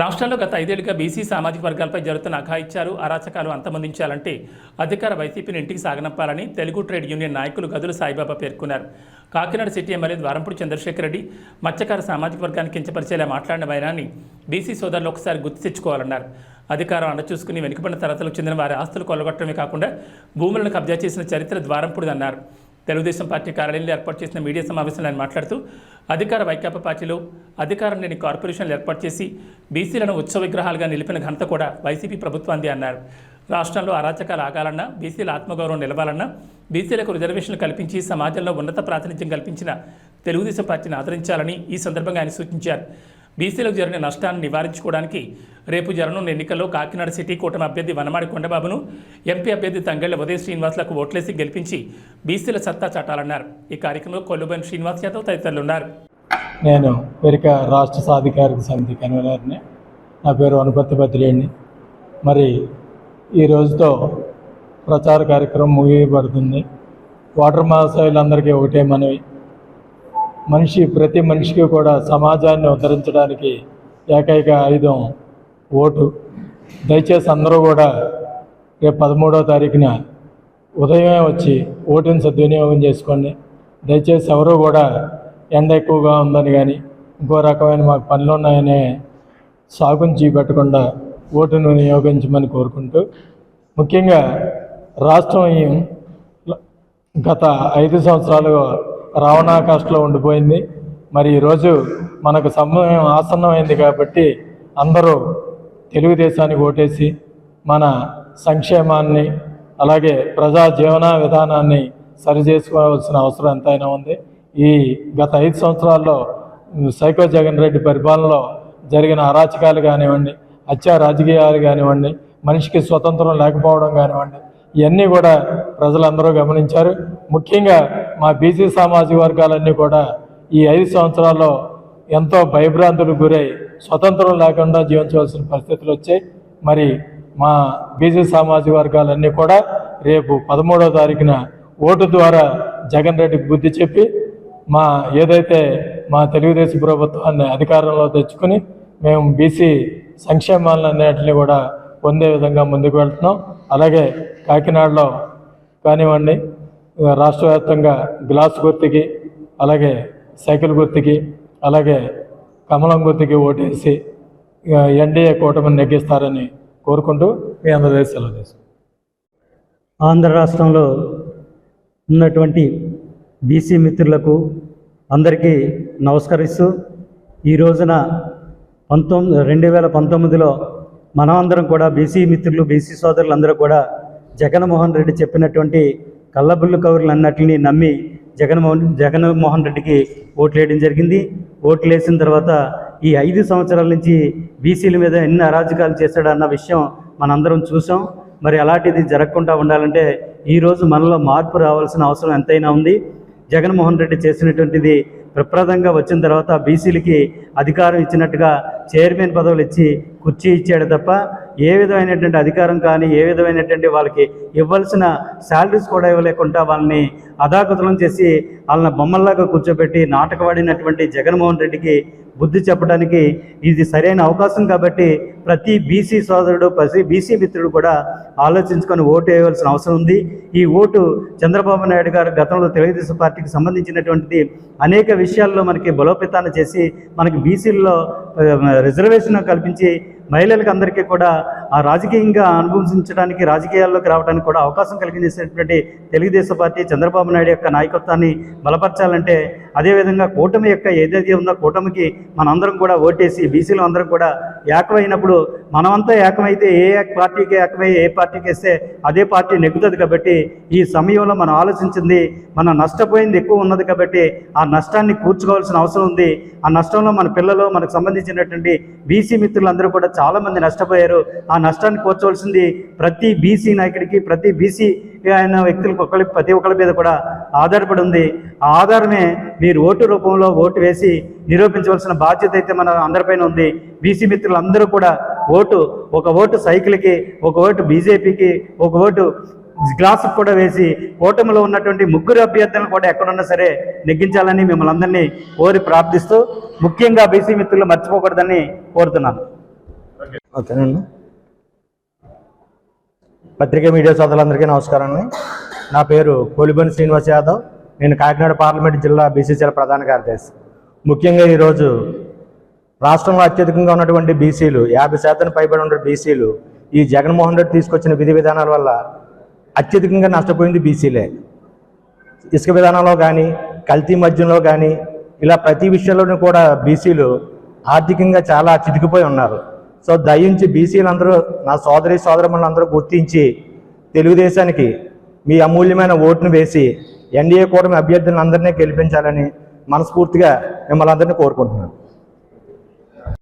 రాష్ట్రంలో గత ఐదేళ్ళుగా బీసీ సామాజిక వర్గాలపై జరుగుతున్న అఘాయిత్యాలు అరాచకాలు అంతమొందించాలంటే అధికార వైసీపీని ఇంటికి సాగనంపాలని తెలుగు ట్రేడ్ యూనియన్ నాయకులు గదుల సాయిబాబా పేర్కొన్నారు. కాకినాడ సిటీ ఎమ్మెల్యే ద్వారంపూడి చంద్రశేఖర్ రెడ్డి మత్స్యకార సామాజిక వర్గాన్ని కించపరిచేలా మాట్లాడిన వైనాన్ని బీసీ సోదరులు ఒకసారి గుర్తు తెచ్చుకోవాలన్నారు. అధికారం అండచూసుకుని వెనుకబడిన తరగతులకు చెందిన వారి ఆస్తులు కొల్లగొట్టడమే కాకుండా భూములను కబ్జా చేసిన చరిత్ర ద్వారంపూడిదన్నారు. తెలుగుదేశం పార్టీ కార్యాలయంలో ఏర్పాటు చేసిన మీడియా సమావేశంలో ఆయన మాట్లాడుతూ అధికార వైకాపా పార్టీలో అధికారం లేని కార్పొరేషన్లు ఏర్పాటు చేసి బీసీలను ఉత్సవ విగ్రహాలుగా నిలిపిన ఘనత కూడా వైసీపీ ప్రభుత్వాంది అన్నారు. రాష్ట్రంలో అరాచకాలు ఆగాలన్నా బీసీల ఆత్మగౌరవం నిలవాలన్నా బీసీలకు రిజర్వేషన్లు కల్పించి సమాజంలో ఉన్నత ప్రాతినిధ్యం కల్పించిన తెలుగుదేశం పార్టీని ఆదరించాలని ఈ సందర్భంగా ఆయన సూచించారు. బీసీలకు జరిగిన నష్టాన్ని నివారించుకోవడానికి రేపు జరగనున్న ఎన్నికల్లో కాకినాడ సిటీ కూటమి అభ్యర్థి వనమాడి కొండబాబును ఎంపీ అభ్యర్థి తంగళ్ళ ఉదయ శ్రీనివాసులకు ఓట్లేసి గెలిపించి బీసీల సత్తా చాటాలన్నారు. ఈ కార్యక్రమంలో కొల్లుబైన శ్రీనివాస్ యాదవ్ తదితరులు ఉన్నారు నేను పెరిక రాష్ట్ర సాధికారిక సమితి కన్వీనర్ని. నా పేరు అనుపత్తి బద్రేణి. మరి ఈ రోజుతో ప్రచార కార్యక్రమం ముగియబడుతుంది. వాటర్ మహాశయులందరికీ ఒకటే మనవి. మనిషి ప్రతి మనిషికి కూడా సమాజాన్ని ఉద్ధరించడానికి ఏకైక ఆయుధం ఓటు. దయచేసి అందరూ కూడా రేపు పదమూడవ తారీఖున ఉదయమే వచ్చి ఓటుని సద్వినియోగం చేసుకోండి. దయచేసి ఎవరు కూడా ఎండ ఎక్కువగా ఉందని కానీ ఇంకో రకమైన మాకు పనులు ఉన్నాయనే సాగుని చూపెట్టకుండా ఓటును వినియోగించమని కోరుకుంటూ ముఖ్యంగా రాష్ట్రం గత ఐదు సంవత్సరాలుగా రావణాకాష్లో ఉండిపోయింది. మరి ఈరోజు మనకు సమయం ఆసన్నమైంది కాబట్టి అందరూ తెలుగుదేశానికి ఓటేసి మన సంక్షేమాన్ని అలాగే ప్రజా జీవన విధానాన్ని సరిచేసుకోవాల్సిన అవసరం ఎంతైనా ఉంది. ఈ గత ఐదు సంవత్సరాల్లో సైకో జగన్ రెడ్డి పరిపాలనలో జరిగిన అరాచకాలు కానివ్వండి హత్యా రాజకీయాలు కానివ్వండి మనిషికి స్వతంత్రం లేకపోవడం కానివ్వండి ఇవన్నీ కూడా ప్రజలందరూ గమనించారు. ముఖ్యంగా మా బీసీ సామాజిక వర్గాలన్నీ కూడా ఈ ఐదు సంవత్సరాల్లో ఎంతో భయభ్రాంతులకు గురై స్వతంత్రం లేకుండా జీవించవలసిన పరిస్థితులు వచ్చాయి. మరి మా బీసీ సామాజిక వర్గాలన్నీ కూడా రేపు పదమూడవ తారీఖున ఓటు ద్వారా జగన్ రెడ్డికి బుద్ధి చెప్పి మా ఏదైతే మా తెలుగుదేశం ప్రభుత్వాన్ని అధికారంలో తెచ్చుకుని మేము బీసీ సంక్షేమాలన్నింటినీ కూడా పొందే విధంగా ముందుకు వెళ్తున్నాం. అలాగే కాకినాడలో కానివ్వండి రాష్ట్ర వ్యాప్తంగా గ్లాస్ గుర్తుకి అలాగే సైకిల్ గుర్తుకి అలాగే కమలం గుర్తుకి ఓటేసి ఎన్డీఏ కూటమిని నెగ్గిస్తారని కోరుకుంటూ మీ అందరి సెలవు తీసుకుంటాం ఆంధ్ర రాష్ట్రంలో ఉన్నటువంటి బీసీ మిత్రులకు అందరికీ నమస్కరిస్తూ ఈ రోజున పంతొమ్మిది రెండు వేల పంతొమ్మిదిలో మనం అందరం కూడా బీసీ మిత్రులు బీసీ సోదరులందరూ కూడా జగన్మోహన్ రెడ్డి చెప్పినటువంటి కళ్ళబుల్లు కౌరులు అన్నట్లని నమ్మి జగన్మోహన్ జగన్మోహన్ రెడ్డికి ఓట్లు వేయడం జరిగింది. ఓట్లు వేసిన తర్వాత ఈ ఐదు సంవత్సరాల నుంచి బీసీల మీద ఎన్ని అరాజకాలు చేశాడన్న విషయం మనందరం చూసాం మరి అలాంటిది జరగకుండా ఉండాలంటే ఈరోజు మనలో మార్పు రావాల్సిన అవసరం ఎంతైనా ఉంది. జగన్మోహన్ రెడ్డి చేసినటువంటిది ప్రప్రదంగా వచ్చిన తర్వాత బీసీలకి అధికారం ఇచ్చినట్టుగా చైర్మన్ పదవులు ఇచ్చి కుర్చీ ఇచ్చాడు తప్ప ఏ విధమైనటువంటి అధికారం కానీ ఏ విధమైనటువంటి వాళ్ళకి ఇవ్వాల్సిన శాలరీస్ కూడా ఇవ్వలేకుండా వాళ్ళని అదాకుతలం చేసి వాళ్ళని బొమ్మల్లాగా కూర్చోబెట్టి నాటకవాడినటువంటి జగన్మోహన్ రెడ్డికి బుద్ధి చెప్పడానికి ఇది సరైన అవకాశం కాబట్టి ప్రతి బీసీ సోదరుడు ప్రతి బీసీ మిత్రుడు కూడా ఆలోచించుకొని ఓటు వేయవలసిన అవసరం ఉంది. ఈ ఓటు చంద్రబాబు నాయుడు గారు గతంలో తెలుగుదేశం పార్టీకి సంబంధించినటువంటిది అనేక విషయాల్లో మనకి బలోపేతాన్ని చేసి మనకి బీసీల్లో రిజర్వేషన్ కల్పించి మహిళలకు అందరికీ కూడా ఆ రాజకీయంగా అనుభవించడానికి రాజకీయాల్లోకి రావడానికి కూడా అవకాశం కలిగించేసినటువంటి తెలుగుదేశం పార్టీ చంద్రబాబు నాయుడు యొక్క నాయకత్వాన్ని బలపరచాలంటే అదేవిధంగా కూటమి యొక్క ఏదైతే ఉందో కూటమికి మనందరం కూడా ఓటేసి బీసీలు అందరం కూడా ఏకమైనప్పుడు మనమంతా ఏకమైతే ఏ పార్టీకి ఏకమై ఏ పార్టీకి వేస్తే అదే పార్టీ నెగ్గుతుంది కాబట్టి ఈ సమయంలో మనం ఆలోచించింది మనం నష్టపోయింది ఎక్కువ ఉన్నది కాబట్టి ఆ నష్టాన్ని కూర్చుకోవాల్సిన అవసరం ఉంది. ఆ నష్టంలో మన పిల్లలు మనకు సంబంధించినటువంటి బీసీ మిత్రులందరూ కూడా చాలామంది నష్టపోయారు. ఆ నష్టాన్ని కూర్చోవలసింది ప్రతి బీసీ నాయకుడికి ప్రతి బీసీ అయిన వ్యక్తులకు ఒకరి ప్రతి ఒక్కరి మీద కూడా ఆధారపడి ఉంది. ఆ ఆధారమే మీరు ఓటు రూపంలో ఓటు వేసి నిరూపించవలసిన బాధ్యత అయితే మన అందరిపైన ఉంది. బీసీ మిత్రులందరూ కూడా ఓటు ఒక ఓటు సైకిల్కి ఒక ఓటు బీజేపీకి ఒక ఓటు గ్లాసు కూడా వేసి ఓటమిలో ఉన్నటువంటి ముగ్గురు అభ్యర్థులను కూడా ఎక్కడున్నా సరే నెగ్గించాలని మిమ్మల్ని అందరినీ కోరి ప్రార్థిస్తూ ముఖ్యంగా బీసీ మిత్రులు మర్చిపోకూడదని కోరుతున్నాను. ఓకేనండి. పత్రికా మీడియా సోదరులందరికీ నమస్కారం అండి. నా పేరు కొలిబని శ్రీనివాస్ యాదవ్. నేను కాకినాడ పార్లమెంట్ జిల్లా బీసీసీల ప్రధాన కార్యదర్శి. ముఖ్యంగా ఈరోజు రాష్ట్రంలో అత్యధికంగా ఉన్నటువంటి బీసీలు యాభై శాతం పైబడి ఉన్న బీసీలు ఈ జగన్మోహన్ రెడ్డి తీసుకొచ్చిన విధి విధానాల వల్ల అత్యధికంగా నష్టపోయింది బీసీలే. ఇసుక విధానంలో కానీ కల్తీ మద్యంలో కానీ ఇలా ప్రతి విషయంలోనూ కూడా బీసీలు ఆర్థికంగా చాలా చితికిపోయి ఉన్నారు. సో దయించి బీసీలందరూ నా సోదరి సోదరములందరూ గుర్తించి తెలుగుదేశానికి మీ అమూల్యమైన ఓటును వేసి ఎన్డీఏ కూటమి అభ్యర్థులను అందరినీ గెలిపించాలని మనస్ఫూర్తిగా మిమ్మల్ని అందరినీ కోరుకుంటున్నాను.